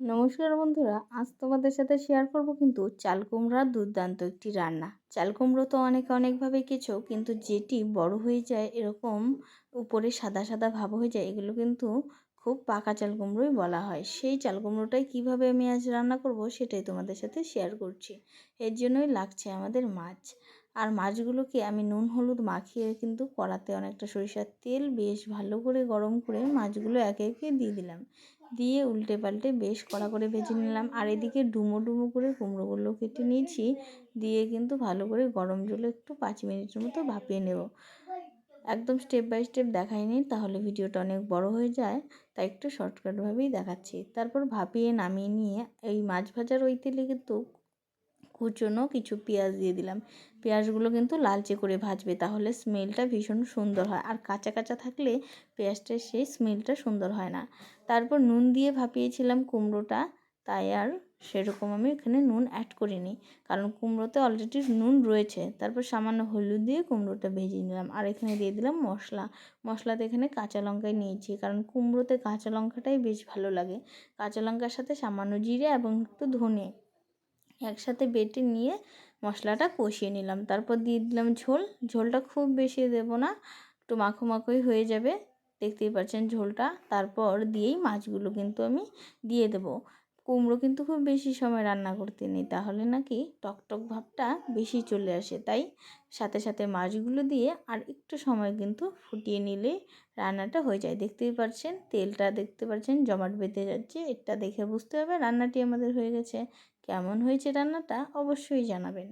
নমস্কার বন্ধুরা, আজ তোমাদের সাথে শেয়ার করব কিন্তু চাল কুমড়ার দুর্দান্ত একটি রান্না। চাল কুমড়ো তো অনেক অনেকভাবে কেছো, কিন্তু যেটি বড় হয়ে যায়, এরকম উপরে সাদা সাদা ভাব হয়ে যায়, এগুলো কিন্তু খুব পাকা চাল কুমড়োই বলা হয়। সেই চাল কুমড়োটাই কীভাবে আমি আজ রান্না করব, সেটাই তোমাদের সাথে শেয়ার করছি। এর জন্যই লাগছে আমাদের মাছ। আর মাছগুলোকে আমি নুন, হলুদ মাখিয়ে কিন্তু কড়াতে অনেকটা সরিষার তেল বেশ ভালো করে গরম করে মাছগুলো একে একে দিয়ে দিলাম। দিয়ে উল্টে পাল্টে বেশ কড়া করে ভেজে নিলাম। আর এদিকে ডুমো ডুমো করে কুমড়োগুলো কেটে নিয়েছি। দিয়ে কিন্তু ভালো করে গরম জলে একটু পাঁচ মিনিটের মতো ভাপিয়ে নেব। একদম স্টেপ বাই স্টেপ দেখাইনি, তাহলে ভিডিওটা অনেক বড় হয়ে যায়। তাই একটু শর্টকাটভাবেই দেখাচ্ছি। তারপর ভাপিয়ে নামিয়ে নিয়ে এই মাছ ভাজার ওই তেলে কিন্তু কুচনো কিছু পেঁয়াজ দিয়ে দিলাম। পেঁয়াজগুলো কিন্তু লালচে করে ভাজবে, তাহলে স্মেলটা ভীষণ সুন্দর হয়। আর কাঁচা কাঁচা থাকলে পেঁয়াজটার সেই স্মেলটা সুন্দর হয় না। তারপর নুন দিয়ে ভাপিয়েছিলাম কুমড়োটা, তাই আর সেরকম আমি এখানে নুন অ্যাড করিনি। কারণ কুমড়োতে অলরেডি নুন রয়েছে। তারপর সামান্য হলুদ দিয়ে কুমড়োটা ভেজে নিলাম। আর এখানে দিয়ে দিলাম মশলা। মশলাতে এখানে কাঁচা লঙ্কাই নিয়েছি, কারণ কুমড়োতে কাঁচা লঙ্কাটাই বেশ ভালো লাগে। কাঁচা লঙ্কার সাথে সামান্য জিরে এবং একটু ধনে একসাথে বেটে নিয়ে মশলাটা কষিয়ে নিলাম। তারপর দিয়ে দিলাম ঝোল। ঝোলটা খুব বেশি দেবো না, একটু মাখো মাখোই হয়ে যাবে। দেখতেই পাচ্ছেন ঝোলটা। তারপর দিয়েই মাছগুলো কিন্তু আমি দিয়ে দেবো। কুমড়ো কিন্তু খুব বেশি সময় রান্না করতে নেই, তাহলে নাকি টকটক ভাবটা বেশি চলে আসে। তাই সাথে সাথে মাছগুলো দিয়ে আর একটু সময় কিন্তু ফুটিয়ে নিলে রান্নাটা হয়ে যায়। দেখতেই পাচ্ছেন তেলটা, দেখতে পাচ্ছেন জমাট বেঁধে যাচ্ছে। এটা দেখে বুঝতে হবে রান্নাটি আমাদের হয়ে গেছে। কেমন হয়েছে রান্নাটা অবশ্যই জানাবেন।